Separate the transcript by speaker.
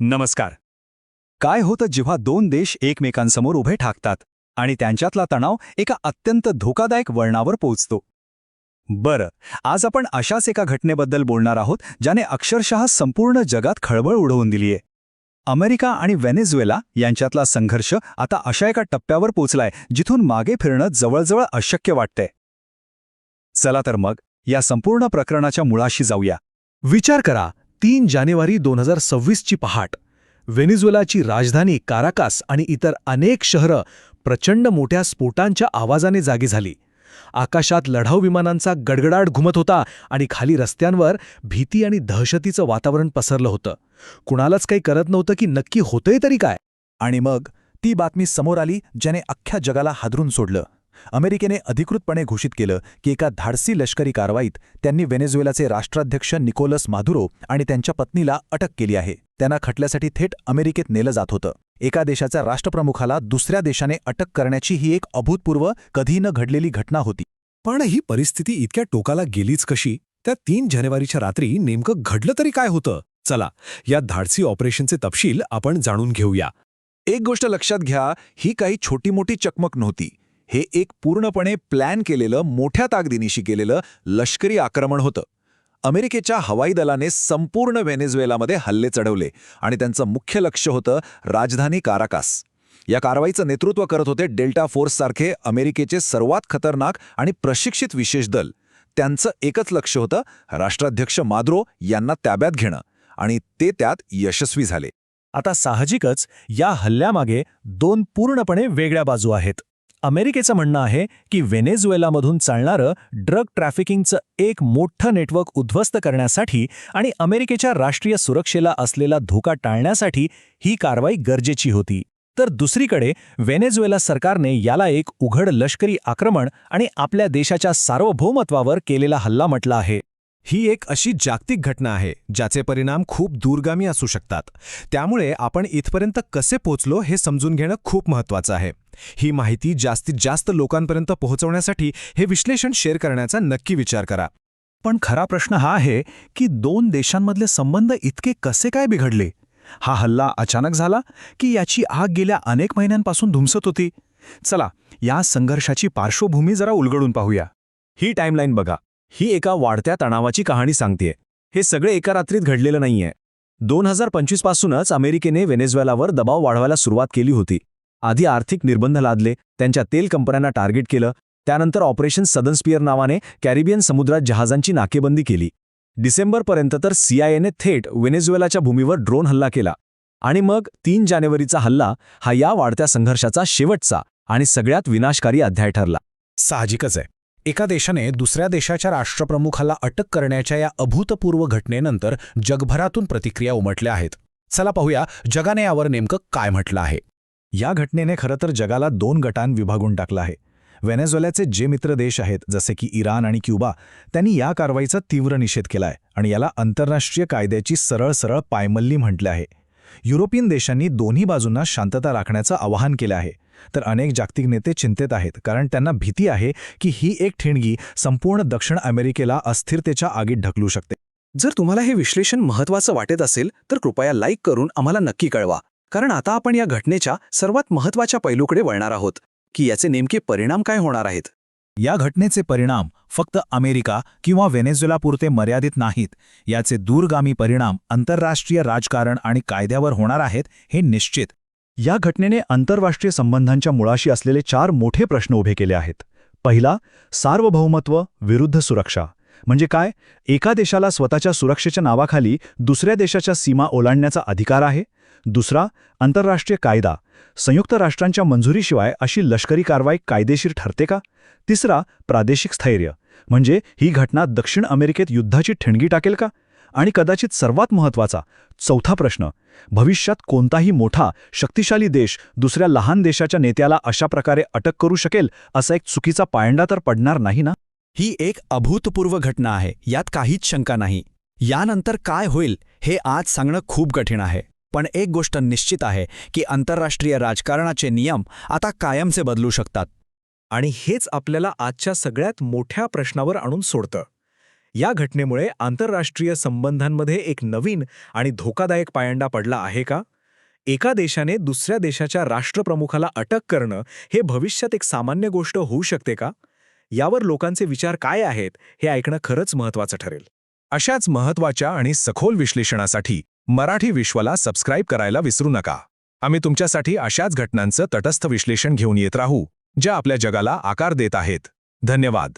Speaker 1: नमस्कार. काय होतं जेव्हा दोन देश एकमेकांसमोर उभे ठाकतात आणि त्यांच्यातला तणाव एका अत्यंत धोकादायक वळणावर पोहोचतो? बरं आज आपण अशाच एका घटनेबद्दल बोलणार आहोत ज्याने अक्षरशः संपूर्ण जगात खळबळ उडवून दिलीये अमेरिका आणि व्हेनेझुएला यांच्यातला संघर्ष आता अशा एका टप्प्यावर पोचलाय जिथून मागे फिरणं जवळजवळ अशक्य वाटतंय. चला तर मग या संपूर्ण प्रकरणाच्या मुळाशी जाऊया.
Speaker 2: विचार करा तीन जानेवारी दोन हजार सव्वीसची पहाट. व्हेनेझुएलाची राजधानी काराकास आणि इतर अनेक शहरं प्रचंड मोठ्या स्फोटांच्या आवाजाने जागी झाली. आकाशात लढाऊ विमानांचा गडगडाट घुमत होता आणि खाली रस्त्यांवर भीती आणि दहशतीचं वातावरण पसरलं होतं. कुणालाच काही करत नव्हतं की नक्की होतंय तरी काय?
Speaker 3: आणि मग ती बातमी समोर आली ज्याने अख्ख्या जगाला हादरून सोडलं. अमेरिकेने अधिकृतपणे घोषित केलं की एका धाडसी लष्करी कारवाईत त्यांनी व्हेनेझुएलाचे राष्ट्राध्यक्ष निकोलस माधुरो आणि त्यांच्या पत्नीला अटक केली आहे. त्यांना खटल्यासाठी थेट अमेरिकेत नेलं जात होतं. एका देशाच्या राष्ट्रप्रमुखाला दुसऱ्या देशाने अटक करण्याची ही एक अभूतपूर्व कधी न घडलेली घटना होती.
Speaker 2: पण ही परिस्थिती इतक्या टोकाला गेलीच कशी? त्या तीन जानेवारीच्या रात्री नेमकं घडलं तरी काय होतं? चला या धाडसी ऑपरेशनचे तपशील आपण जाणून घेऊया.
Speaker 3: एक गोष्ट लक्षात घ्या ही काही छोटी मोठी चकमक नव्हती. हे एक पूर्णपणे प्लॅन केलेलं मोठ्या ताकदीनिशी केलेलं लष्करी आक्रमण होतं. अमेरिकेच्या हवाई दलाने संपूर्ण व्हेनेझुएलामध्ये हल्ले चढवले आणि त्यांचं मुख्य लक्ष होतं राजधानी काराकास. या कारवाईचं नेतृत्व करत होते डेल्टा फोर्ससारखे अमेरिकेचे सर्वात खतरनाक आणि प्रशिक्षित विशेष दल. त्यांचं एकच लक्ष होतं राष्ट्राध्यक्ष माद्रो यांना ताब्यात घेणं आणि ते त्यात यशस्वी झाले.
Speaker 2: आता साहजिकच या हल्ल्यामागे दोन पूर्णपणे वेगळ्या बाजू आहेत. अमेरिकेचं म्हणणं आहे की व्हेनेझुएलामधून चालणारं ड्रग ट्रॅफिकिंगचं एक मोठं नेटवर्क उद्ध्वस्त करण्यासाठी आणि अमेरिकेच्या राष्ट्रीय सुरक्षेला असलेला धोका टाळण्यासाठी ही कारवाई गरजेची होती. तर दुसरीकडे व्हेनेझुएला सरकारने याला एक उघड लष्करी आक्रमण आणि आपल्या देशाच्या सार्वभौमत्वावर केलेला हल्ला म्हटला आहे. ही एक अशी जागतिक घटना आहे ज्याचे परिणाम खूप दूरगामी असू शकतात. त्यामुळे आपण इथपर्यंत कसे पोचलो हे समजून घेणं खूप महत्त्वाचं आहे. ही माहिती जास्तीत जास्त लोकांपर्यंत पोहोचवण्यासाठी हे विश्लेषण शेअर करण्याचा नक्की विचार करा.
Speaker 1: पण खरा प्रश्न हा आहे की दोन देशांमधले संबंध इतके कसे काय बिघडले? हा हल्ला अचानक झाला की याची आग गेल्या अनेक महिन्यांपासून धुमसत होती? चला या संघर्षाची पार्श्वभूमी जरा उलगडून पाहूया. ही टाईमलाईन बघा. ही एका वाढत्या तणावाची कहाणी सांगतेय. हे सगळे एका रात्रीत घडलेलं नाहीये. दोन हजार पंचवीस पासूनच अमेरिकेने व्हेनेझुएलावर दबाव वाढवायला सुरुवात केली होती. आधी आर्थिक निर्बंध लादले त्यांच्या तेल कंपन्यांना टार्गेट केलं त्यानंतर ऑपरेशन सदनस्पियर नावाने कॅरिबियन समुद्रात जहाजांची नाकेबंदी केली. डिसेंबरपर्यंत तर सीआयएने थेट व्हेनेझुएलाच्या भूमीवर ड्रोन हल्ला केला. आणि मग तीन जानेवारीचा हल्ला हा या वाढत्या संघर्षाचा शेवटचा आणि सगळ्यात विनाशकारी अध्याय ठरला.
Speaker 2: साहजिकच आहे. एका देशाने दुसऱ्या देशाच्या राष्ट्रप्रमुखाला अटक करण्याच्या या अभूतपूर्व घटनेनंतर जगभरातून प्रतिक्रिया उमटल्या आहेत. चला पाहूया जगाने यावर नेमकं काय म्हटलं आहे.
Speaker 1: या घटनेने खरं तर जगाला दोन गटांत विभागून टाकलं आहे. व्हेनेझुएलाचे जे मित्र देश आहेत जसे की इराण आणि क्युबा त्यांनी या कारवाईचा तीव्र निषेध केलाय आणि याला आंतरराष्ट्रीय कायद्याची सरळ सरळ पायमल्ली म्हटलं आहे. युरोपियन देशांनी दोन्ही बाजूंना शांतता राखण्याचं आवाहन केलं आहे. तर अनेक जागतिक नेते चिंतेत आहेत कारण त्यांना भीती आहे की ही एक ठिणगी संपूर्ण दक्षिण अमेरिकेला अस्थिरतेच्या आगीत ढकलू शकते.
Speaker 2: जर तुम्हाला हे विश्लेषण महत्त्वाचं वाटत असेल तर कृपया लाईक करून आम्हाला नक्की कळवा. कारण आता आपण या घटनेच्या सर्वात महत्त्वाच्या पैलूकडे वळणार आहोत की याचे नेमके परिणाम काय होणार आहेत.
Speaker 3: या घटनेचे परिणाम फक्त अमेरिका किंवा व्हेनेझुएलापुरते मर्यादित नाहीत याचे दूरगामी परिणाम आंतरराष्ट्रीय राजकारण आणि कायद्यावर होणार आहेत हे निश्चित.
Speaker 1: या घटनेने आंतरराष्ट्रीय संबंधांच्या मुळाशी असलेले चार मोठे प्रश्न उभे केले आहेत. पहिला सार्वभौमत्व विरुद्ध सुरक्षा. म्हणजे काय? एका देशाला स्वतःच्या सुरक्षेच्या नावाखाली दुसऱ्या देशाच्या सीमा ओलांडण्याचा अधिकार आहे. दुसरा आंतरराष्ट्रीय कायदा. संयुक्त राष्ट्रांच्या मंजुरीशिवाय अशी लष्करी कारवाई कायदेशीर ठरते का? तिसरा प्रादेशिक स्थैर्य. म्हणजे ही घटना दक्षिण अमेरिकेत युद्धाची ठिणगी टाकेल का? आणि कदाचित सर्वात महत्त्वाचा चौथा प्रश्न भविष्यात कोणताही मोठा शक्तिशाली देश दुसऱ्या लहान देशाच्या नेत्याला अशा प्रकारे अटक करू शकेल असा एक चुकीचा पायंडा तर पडणार नाही ना?
Speaker 2: ही एक अभूतपूर्व घटना आहे यात काहीच शंका नाही. यानंतर काय होईल हे आज सांगणं खूप कठीण आहे. पण एक गोष्ट निश्चित आहे की आंतरराष्ट्रीय राजकारणाचे नियम आता कायमचे बदलू शकतात. आणि हेच आपल्याला आजच्या सगळ्यात मोठ्या प्रश्नावर आणून सोडतं. या घटनेमुळे आंतरराष्ट्रीय संबंधांमध्ये एक नवीन आणि धोकादायक पायंडा पडला आहे का? एका देशाने दुसऱ्या देशाच्या राष्ट्रप्रमुखाला अटक करणं हे भविष्यात एक सामान्य गोष्ट होऊ शकते का? यावर लोकांचे विचार काय आहेत हे ऐकणं खरंच महत्वाचं ठरेल.
Speaker 3: अशाच महत्त्वाच्या आणि सखोल विश्लेषणासाठी मराठी विश्वाला सबस्क्राईब करायला विसरू नका. आम्ही तुमच्यासाठी अशाच घटनांचं तटस्थ विश्लेषण घेऊन येत राहू ज्या आपल्या जगाला आकार देत आहेत. धन्यवाद.